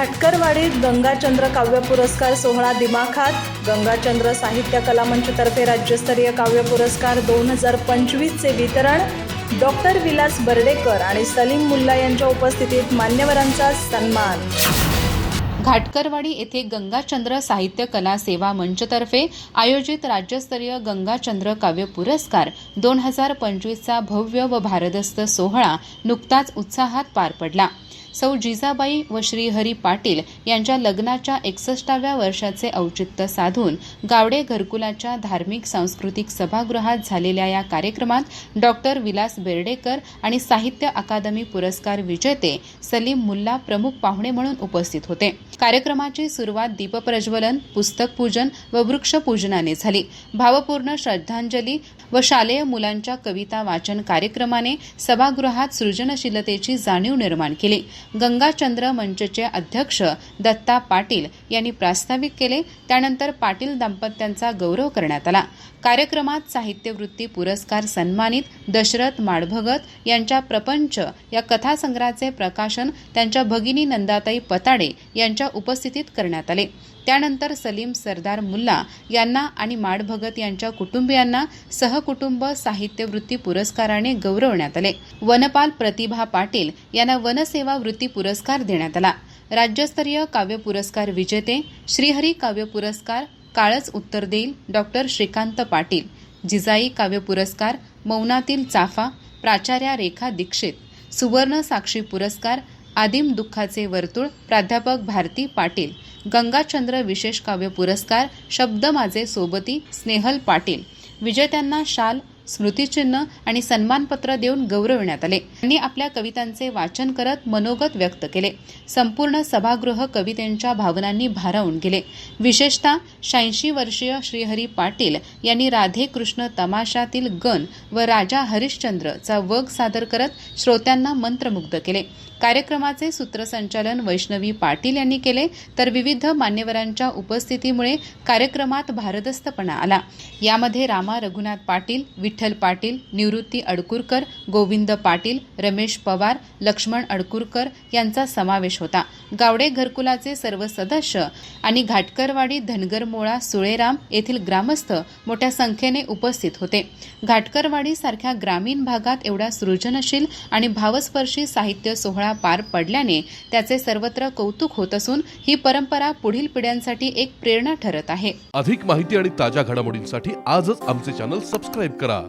घाटकरवाडीत गंगाचंद्र काव्य पुरस्कार सोहळा दिमाखात. गंगाचंद्र साहित्य कला मंचतर्फे राज्यस्तरीय काव्य पुरस्कार दोन हजार पंचवीसचे वितरण. डॉक्टर विलास बर्डेकर आणि सलीम मुल्ला यांच्या उपस्थितीत मान्यवरांचा सन्मान. घाटकरवाडी येथे गंगाचंद्र साहित्य कला सेवा मंचतर्फे आयोजित राज्यस्तरीय गंगाचंद्र काव्य पुरस्कार दोन हजार पंचवीसचा भव्य व भारदस्त सोहळा नुकताच उत्साहात पार पडला. सौ जिजाबाई व श्रीहरी पाटील यांच्या लग्नाच्या एकसष्टाव्या वर्षाचे औचित्य साधून गावडे घरकुलाच्या धार्मिक सांस्कृतिक सभागृहात झालेल्या या कार्यक्रमात डॉक्टर विलास बेर्डेकर आणि साहित्य अकादमी पुरस्कार विजेते सलीम मुल्ला प्रमुख पाहुणे म्हणून उपस्थित होते. कार्यक्रमाची सुरुवात दीपप्रज्वलन पुस्तक पूजन व वृक्षपूजनाने झाली. भावपूर्ण श्रद्धांजली व शालेय मुलांच्या कविता वाचन कार्यक्रमाने सभागृहात सृजनशीलतेची जाणीव निर्माण केली. गंगाचंद्र मंचचे अध्यक्ष दत्ता पाटील यांनी प्रास्ताविक केले. त्यानंतर पाटील दाम्पत्यांचा गौरव करण्यात आला. कार्यक्रमात साहित्यवृत्ती पुरस्कार सन्मानित दशरथ माडभगत यांच्या प्रपंच या कथासंग्रहाचे प्रकाशन त्यांच्या भगिनी नंदाताई पताडे यांच्या उपस्थितीत करण्यात आले. त्यानंतर सलीम सरदार मुल्ला यांना आणि माडभगत यांच्या कुटुंबियांना सहकुटुंब साहित्यवृत्ती पुरस्काराने गौरवण्यात आले. वनपाल प्रतिभा पाटील यांना वनसेवा वृत्ती पुरस्कार देण्यात आला. राज्यस्तरीय काव्य पुरस्कार विजेते श्रीहरी काव्य पुरस्कार काळच उत्तर देईल डॉक्टर श्रीकांत पाटील जिजाई काव्य पुरस्कार मौनातील चाफा प्राचार्या रेखा दीक्षित सुवर्ण साक्षी पुरस्कार आदिम दुःखाचे वर्तुळ प्राध्यापक भारती पाटील गंगाचंद्र विशेष काव्य पुरस्कार शब्द माझे सोबती स्नेहल पाटील. विजेत्यांना शाल स्मृतिचिन्ह आणि सन्मानपत्र देऊन गौरवण्यात आले. त्यांनी आपल्या कवितांचे वाचन करत मनोगत व्यक्त केले. संपूर्ण सभागृह कवितेच्या भावनांनी भारावून गेले. विशेषतः शहाऐंशी वर्षीय श्रीहरी पाटील यांनी राधे कृष्ण तमाशातील गण व राजा हरिश्चंद्रचा वग सादर करत श्रोत्यांना मंत्रमुग्ध केले. कार्यक्रमाचे सूत्रसंचालन वैष्णवी पाटील यांनी केले तर विविध मान्यवरांच्या उपस्थितीमुळे कार्यक्रमात भारदस्तपणा आला. यामध्ये रामा रघुनाथ पाटील विठ्ठल पाटील निवृत्ती अडकुरकर गोविंद पाटील रमेश पवार लक्ष्मण अडकुरकर यांचा समावेश होता. गावडे घरकुलाचे सर्व सदस्य आणि घाटकरवाडी धनगरमोळा सुळेराम येथील ग्रामस्थ मोठ्या संख्येने उपस्थित होते. घाटकरवाडी सारख्या ग्रामीण भागात एवढा सृजनशील आणि भावस्पर्शी साहित्य सोहळा पार पडल्याने त्याचे सर्वत्र कौतुक होत असून ही परंपरा पुढील पिढ्यांसाठी एक प्रेरणा ठरत आहे. अधिक माहिती आणि ताज्या घडामोडींसाठी आजच आमचे चॅनल सबस्क्राईब करा.